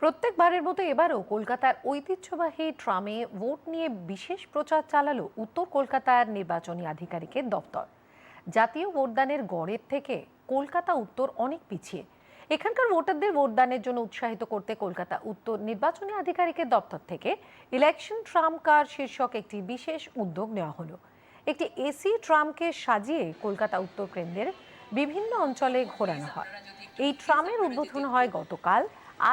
প্রত্যেকবারের মতো এবারও কলকাতার ঐতিহ্যবাহী ট্রামে ভোট নিয়ে বিশেষ প্রচার চালালো উত্তর কলকাতার নির্বাচনী আধিকারিকের দপ্তর। জাতীয় ভোটদানের গড়ের থেকে কলকাতা উত্তর অনেক পিছিয়ে। এখানকার ভোটারদের ভোটদানের জন্য উৎসাহিত করতে কলকাতা উত্তর নির্বাচনী আধিকারিকের দপ্তর থেকে ইলেকশন ট্রাম কার শীর্ষক একটি বিশেষ উদ্যোগ নেওয়া হলো। একটি এসি ট্রামকে সাজিয়ে কলকাতা উত্তর কেন্দ্রের বিভিন্ন অঞ্চলে ঘোরানো হয়। এই ট্রামের উদ্বোধন হয় গতকাল।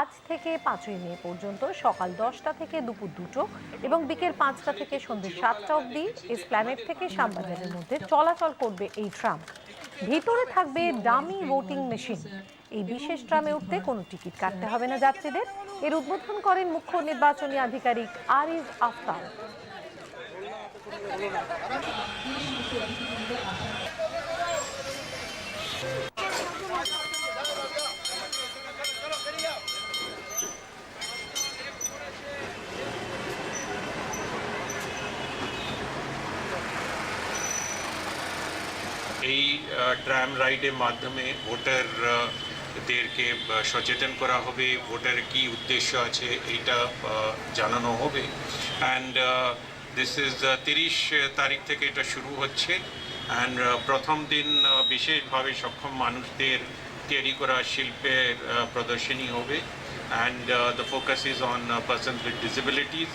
আজ থেকে পাঁচই মে পর্যন্ত সকাল দশটা থেকে দুপুর দুটো এবং বিকেল পাঁচটা থেকে সন্ধ্যে সাতটা অবধি এসপ্ল্যানেট থেকে শ্যামবাজারের মধ্যে চলাচল করবে এই ট্রাম। ভিতরে থাকবে ডামি ভোটিং মেশিন। এই বিশেষ ট্রামে উঠতে কোনো টিকিট কাটতে হবে না যাত্রীদের। এর উদ্বোধন করেন মুখ্য নির্বাচনী আধিকারিক আরিজ আফতাব এই ট্রাম রাইডের মাধ্যমে ভোটার দেরকে সচেতন করা হবে ভোটার কি উদ্দেশ্য আছে এইটা জানানো হবে। অ্যান্ড দিস ইজ তিরিশ তারিখ থেকে এটা শুরু হচ্ছে। অ্যান্ড প্রথম দিন বিশেষভাবে সক্ষম মানুষদের তৈরি করা শিল্পের প্রদর্শনী হবে। And the focus is on person with disabilities